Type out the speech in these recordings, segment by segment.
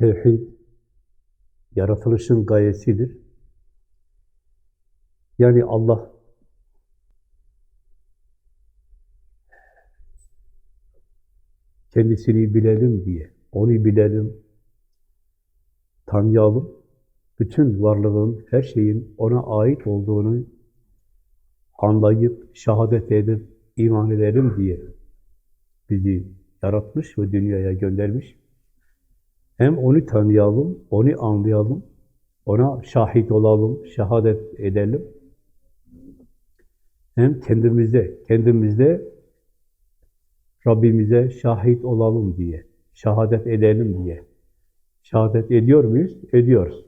Tevhid, yaratılışın gayesidir. Yani Allah kendisini bilelim diye, onu bilelim, tanıyalım, bütün varlığın, her şeyin ona ait olduğunu anlayıp, şehadet edip, iman edelim diye bizi yaratmış ve dünyaya göndermiş. Hem onu tanıyalım, onu anlayalım, ona şahit olalım, şehadet edelim. Hem kendimize, kendimizde Rabbimize şahit olalım diye, şehadet edelim diye. Şehadet ediyor muyuz? Ediyoruz.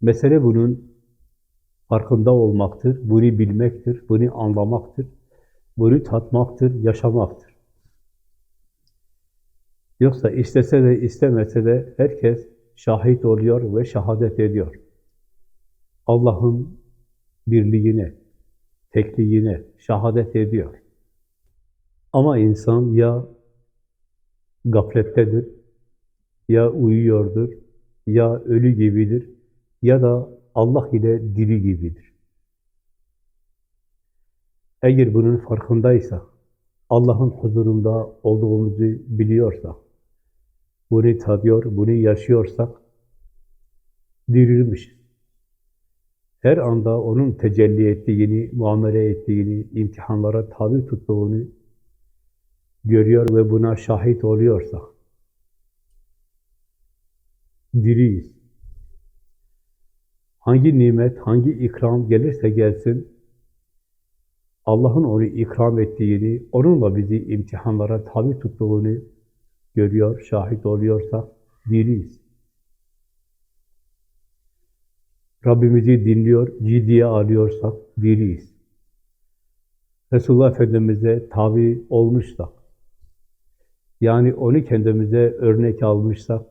Mesele bunun farkında olmaktır, bunu bilmektir, bunu anlamaktır, bunu tatmaktır, yaşamaktır. Yoksa istese de istemese de herkes şahit oluyor ve şehadet ediyor. Allah'ın birliğine, tekliğine şehadet ediyor. Ama insan ya gaflettedir, ya uyuyordur, ya ölü gibidir, ya da Allah ile diri gibidir. Eğer bunun farkındaysak, Allah'ın huzurunda olduğumuzu biliyorsak, bunu tadıyor, bunu yaşıyorsak, dirilmiş. Her anda onun tecelli ettiğini, muamele ettiğini, imtihanlara tabi tuttuğunu görüyor ve buna şahit oluyorsak, diriyiz. Hangi nimet, hangi ikram gelirse gelsin, Allah'ın onu ikram ettiğini, onunla bizi imtihanlara tabi tuttuğunu görüyor, şahit oluyorsak diriyiz. Rabbimizi dinliyor, ciddiye alıyorsak diriyiz. Resulullah Efendimiz'e tabi olmuşsak, yani onu kendimize örnek almışsak,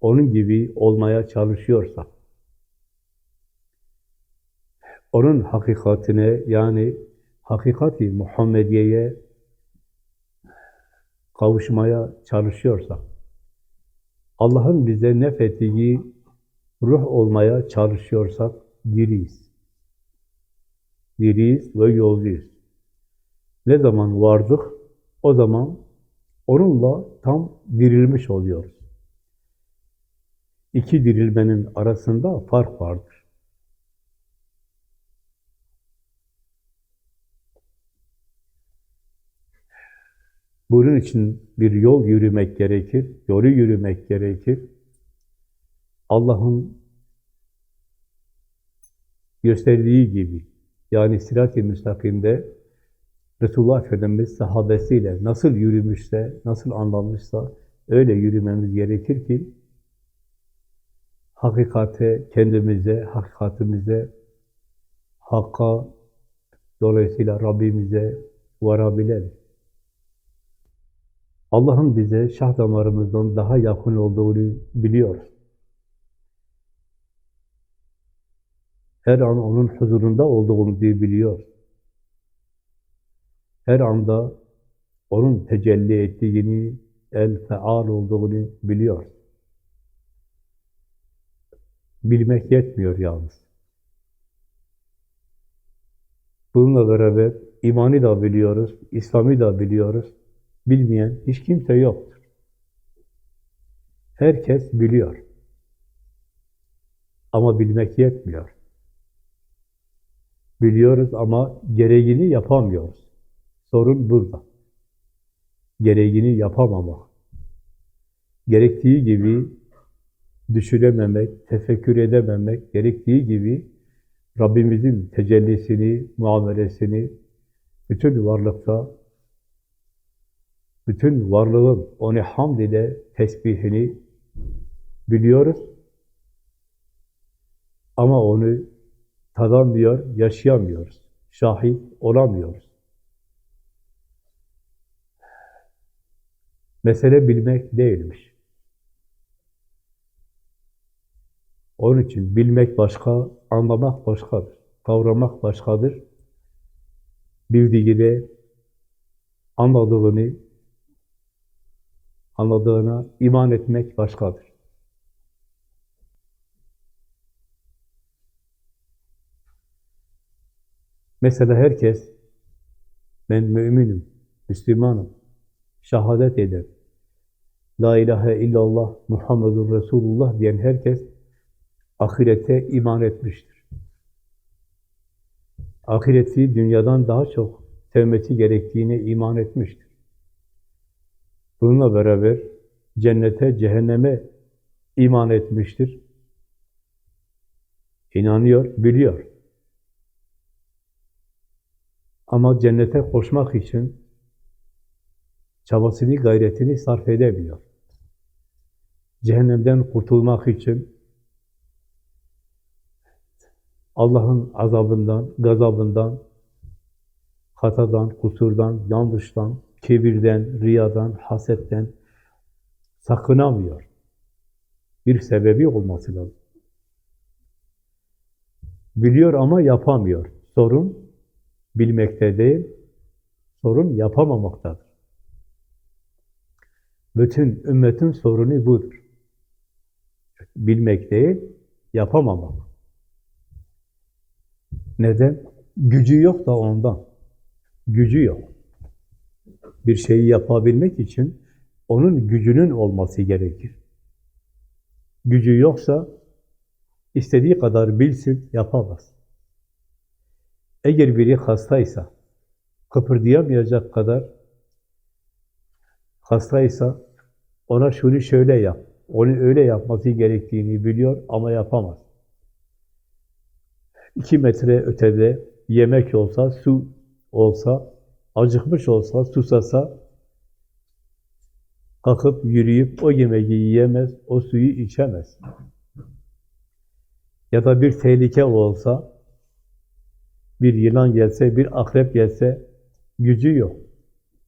onun gibi olmaya çalışıyorsak, onun hakikatine yani hakikati Muhammediye'ye kavuşmaya çalışıyorsak, Allah'ın bize nefettiği ruh olmaya çalışıyorsak diriyiz. Diriyiz ve yolcuyuz. Ne zaman vardık, o zaman onunla tam dirilmiş oluyoruz. İki dirilmenin arasında fark vardır. Bunun için bir yol yürümek gerekir, yolu yürümek gerekir. Allah'ın gösterdiği gibi, yani sirat-i müstakimde Resulullah Efendimiz sahabesiyle nasıl yürümüşse, nasıl anlamışsa öyle yürümemiz gerekir ki hakikate, kendimize, hakikatimize, hakka, dolayısıyla Rabbimize varabilelim. Allah'ın bize şah damarımızdan daha yakın olduğunu biliyoruz. Her an onun huzurunda olduğumuzu biliyoruz. Her anda onun tecelli ettiğini, el-feal olduğunu biliyoruz. Bilmek yetmiyor yalnız. Bununla beraber imanı da biliyoruz, İslam'ı da biliyoruz. Bilmeyen hiç kimse yoktur. Herkes biliyor. Ama bilmek yetmiyor. Biliyoruz ama gereğini yapamıyoruz. Sorun burada. Gereğini yapamamak. Gerektiği gibi düşünememek, tefekkür edememek, gerektiği gibi Rabbimizin tecellisini, muamelesini bütün varlıkta bütün varlığın onu hamd ile tesbihini biliyoruz. Ama onu tadamıyor, yaşayamıyoruz. Şahit olamıyoruz. Mesele bilmek değilmiş. Onun için bilmek başka, anlamak başkadır. kavramak başkadır. Bildiğini, anladığını, anladığına iman etmek başkadır. Mesela herkes, ben müminim, Müslümanım, şehadet eder. La ilahe illallah Muhammedur Resulullah diyen herkes ahirete iman etmiştir. Ahireti dünyadan daha çok sevmesi gerektiğine iman etmiştir. Bununla beraber cennete, cehenneme iman etmiştir. İnanıyor, biliyor. Ama cennete koşmak için çabasını, gayretini sarf edemiyor. Cehennemden kurtulmak için Allah'ın azabından, gazabından, hatadan, kusurdan, yanlıştan, kibirden, riyadan, hasetten sakınamıyor. Bir sebebi olması lazım. Biliyor ama yapamıyor. Sorun bilmekte değil, sorun yapamamaktadır. Bütün ümmetin sorunu budur. Bilmek değil, yapamamak. Neden? Gücü yok da ondan. Gücü yok. Bir şeyi yapabilmek için onun gücünün olması gerekir. Gücü yoksa istediği kadar bilsin, yapamaz. Eğer biri hastaysa, kıpırdayamayacak kadar hastaysa ona şunu şöyle yap, onu öyle yapması gerektiğini biliyor ama yapamaz. İki metre ötede yemek olsa, su olsa, acıkmış olsa, susasa, kalkıp yürüyüp o yemeği yiyemez, o suyu içemez. Ya da bir tehlike olsa, bir yılan gelse, bir akrep gelse, gücü yok.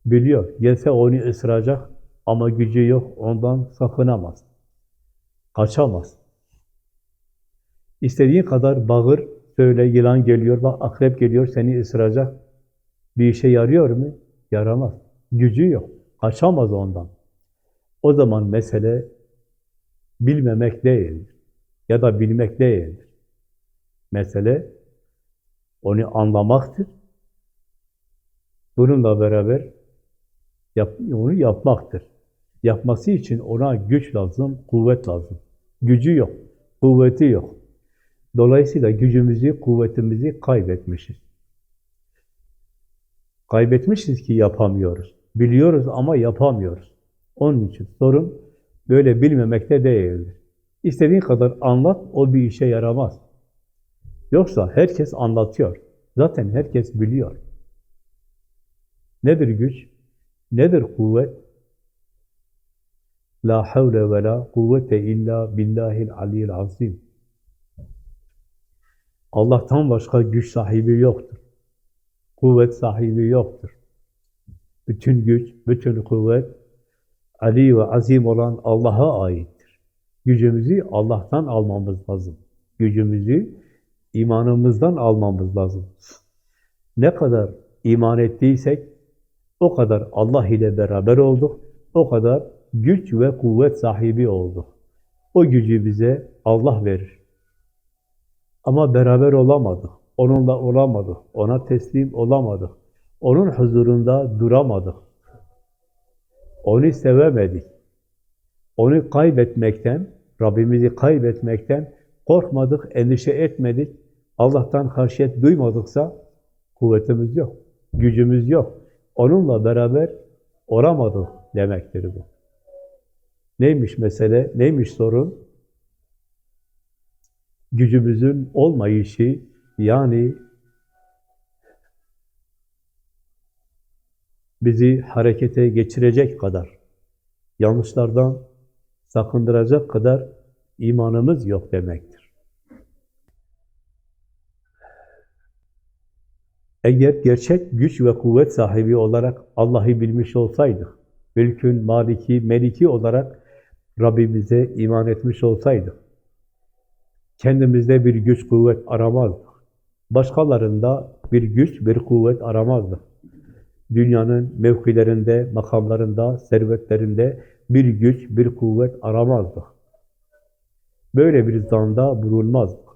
Biliyor, gelse onu ısıracak ama gücü yok, ondan sakınamaz. Kaçamaz. İstediğin kadar bağır, söyle yılan geliyor, bak akrep geliyor, seni ısıracak. Bir işe yarıyor mu? Yaramaz. Gücü yok. Kaçamaz ondan. O zaman mesele bilmemek değildir. Ya da bilmek değildir. Mesele onu anlamaktır. Bununla beraber yap, onu yapmaktır. Yapması için ona güç lazım, kuvvet lazım. Gücü yok, kuvveti yok. Dolayısıyla gücümüzü, kuvvetimizi kaybetmişiz. Kaybetmişiz ki yapamıyoruz. Biliyoruz ama yapamıyoruz. Onun için sorun böyle bilmemekte değildir. İstediğin kadar anlat, o bir işe yaramaz. Yoksa herkes anlatıyor. Zaten herkes biliyor. Nedir güç? Nedir kuvvet? La havle ve la kuvvete illa billahil aliyyil azim. Allah'tan başka güç sahibi yoktur. Kuvvet sahibi yoktur. Bütün güç, bütün kuvvet Ali ve azim olan Allah'a aittir. Gücümüzü Allah'tan almamız lazım. Gücümüzü imanımızdan almamız lazım. Ne kadar iman ettiysek o kadar Allah ile beraber olduk, o kadar güç ve kuvvet sahibi olduk. O gücü bize Allah verir. Ama beraber olamadık, onunla olamadık, ona teslim olamadık, onun huzurunda duramadık. Onu sevemedik. Onu kaybetmekten, Rabbimizi kaybetmekten korkmadık, endişe etmedik. Allah'tan haşyet duymadıksa kuvvetimiz yok, gücümüz yok. Onunla beraber olamadık demektir bu. Neymiş mesele, neymiş sorun? Gücümüzün olmayışı, yani bizi harekete geçirecek kadar, yanlışlardan sakındıracak kadar imanımız yok demektir. Eğer gerçek güç ve kuvvet sahibi olarak Allah'ı bilmiş olsaydık, mülkün maliki, meliki olarak Rabbimize iman etmiş olsaydık, kendimizde bir güç kuvvet aramazdık. Başkalarında bir güç, bir kuvvet aramazdık. Dünyanın mevkilerinde, makamlarında, servetlerinde bir güç, bir kuvvet aramazdık. Böyle bir zanda bulunmazdık.